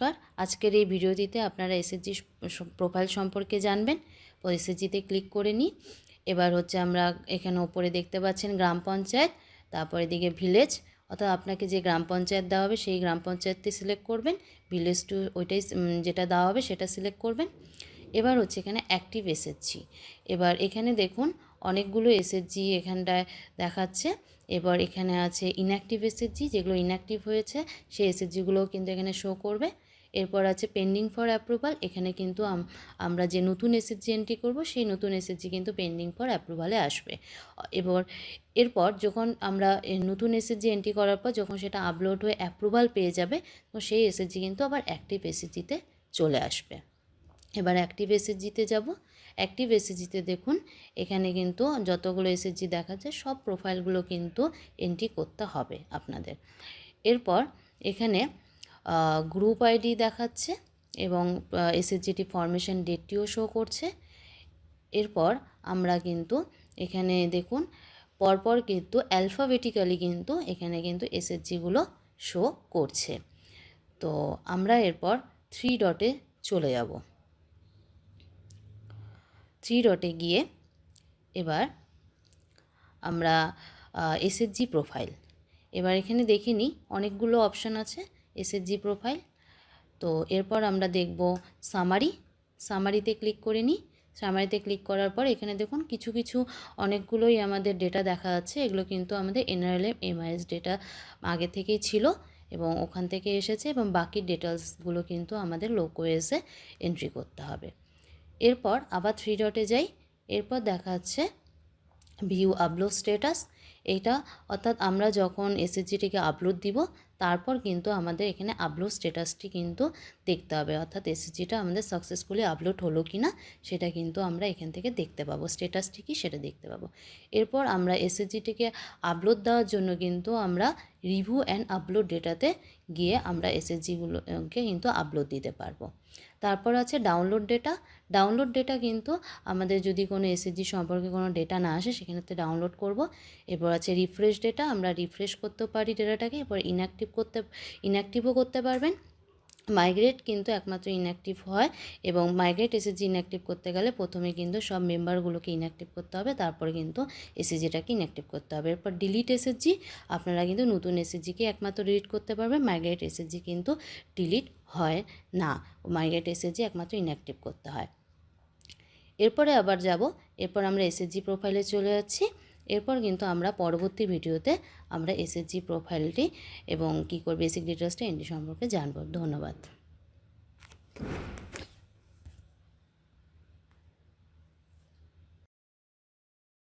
নমস্কার। আজকের এই ভিডিওটিতে আপনারা এসএসজি প্রোফাইল সম্পর্কে জানবেন। তো এসএসজিতে ক্লিক করে নিই এবার হচ্ছে আমরা এখানে ওপরে দেখতে পাচ্ছেন গ্রাম পঞ্চায়েত, তারপরে দিকে ভিলেজ অর্থাৎ আপনাকে যে গ্রাম পঞ্চায়েত দেওয়া হবে, সেই গ্রাম পঞ্চায়েতটি সিলেক্ট করবেন। ভিলেজ টু ওইটাই যেটা দেওয়া হবে, সেটা সিলেক্ট করবেন। এবার হচ্ছে এখানে অ্যাক্টিভ এসএসজি এবার এখানে দেখুন, অনেকগুলো এসএসজি এখানটায় দেখাচ্ছে। এবার এখানে আছে ইনঅ্যাক্টিভ এসএসজি যেগুলো ইনঅ্যাক্টিভ হয়েছে, সেই এসএসজিগুলোও কিন্তু এখানে শো করবে। এরপর আছে পেন্ডিং ফর অ্যাপ্রুভাল এখানে কিন্তু আম- আমরা যে নতুন এসএসজি এন্ট্রি করব, সেই নতুন এসএসজি কিন্তু পেন্ডিং ফর অ্যাপ্রুভালে আসবে। এবার, এরপর যখন আমরা নতুন এসএসজি এন্ট্রি করার পর যখন সেটা আপলোড হয়ে অ্যাপ্রুভাল পেয়ে যাবে তো সেই এসএসজি কিন্তু আবার অ্যাক্টিভ এসএসজিতে চলে আসবে। এবার অ্যাক্টিভ এসএসজিতে যাব। অ্যাক্টিভ এসএসজিতে দেখুন, এখানে কিন্তু যতগুলো এসএসজি দেখা যায়, সব প্রোফাইলগুলো কিন্তু এন্ট্রি করতে হবে আপনাদের। এরপর, এখানে গ্রুপ আইডি দেখাচ্ছে এবং এসএসজিটি ফরমেশন ডেটটিও শো করছে। এরপর আমরা কিন্তু এখানে দেখুন, পরপর কিন্তু অ্যালফাবেটিক্যালি কিন্তু এখানে কিন্তু এসএসজিগুলো শো করছে। তো আমরা এরপর থ্রি ডটে চলে যাব। থ্রি ডটে গিয়ে এবার আমরা এসএসজি প্রোফাইল এবার এখানে দেখে নিই অনেকগুলো অপশান আছে। এসএসজি প্রোফাইল তো এরপর আমরা দেখব সামারি সামারিতে ক্লিক করে নিই। সামারিতে ক্লিক করার পর এখানে দেখুন কিছু কিছু অনেকগুলোই আমাদের ডেটা দেখা যাচ্ছে। এগুলো কিন্তু আমাদের এনআরএলএম এমআইএস ডেটা আগে থেকেই ছিল এবং ওখান থেকে এসেছে এবং বাকি ডিটেলসগুলো কিন্তু আমাদের লোকোয়েসে এন্ট্রি করতে হবে। এরপর আবার থ্রি ডটে যাই। এরপর দেখা যাচ্ছে ভিউ আপলোড স্ট্যাটাস এইটা অর্থাৎ আমরা যখন এসএসজিটিকে আপলোড দিব, তারপর কিন্তু আমাদের এখানে আপলোড স্ট্যাটাসটি কিন্তু দেখতে হবে। অর্থাৎ এসএসজিটা আমাদের সাকসেসফুলি আপলোড হলো কি না, সেটা কিন্তু আমরা এখান থেকে দেখতে পাবো। স্ট্যাটাসটি কি সেটা দেখতে পাবো। এরপর আমরা এসএসজিটিকে আপলোড দেওয়ার জন্য কিন্তু আমরা রিভিউ অ্যান্ড আপলোড ডেটাতে গিয়ে আমরা এসএসজিগুলোকে কিন্তু আপলোড দিতে পারব। তারপর আছে ডাউনলোড ডেটা ডাউনলোড ডেটা কিন্তু আমাদের যদি কোনো এসএসজি সম্পর্কে কোনো ডেটা না আসে সেখানেতে ডাউনলোড করব। এরপর আছে রিফ্রেশ ডেটা আমরা রিফ্রেশ করতেও পারি ডেটাটাকে এরপর ইনঅ্যাক্টিভ করতে ইনঅ্যাক্টিভও করতে পারবেন। মাইগ্রেট কিন্তু একমাত্র ইনঅ্যাক্টিভ হয় এবং মাইগ্রেট এসএসজি ইনঅ্যাক্টিভ করতে গেলে প্রথমে কিন্তু সব মেম্বারগুলোকে ইনঅ্যাক্টিভ করতে হবে, তারপরে কিন্তু এসএসজিটাকে ইনঅ্যাক্টিভ করতে হবে। এরপর ডিলিট এসএসজি আপনারা কিন্তু নতুন এসএসজিকে একমাত্র ডিলিট করতে পারবেন মাইগ্রেট এসএসজি কিন্তু ডিলিট হয় না মাইগ্রেট এসএসজি একমাত্র ইনঅ্যাক্টিভ করতে হয়। এরপরে আবার যাব, এরপর আমরা এসএসজি প্রোফাইলে চলে যাচ্ছি। এরপর কিন্তু আমরা পরবর্তী ভিডিওতে আমরা এসএসজি প্রোফাইলটি এবং কী করে বেসিক ডিটেলসটা এনডি সম্পর্কে জানব। ধন্যবাদ।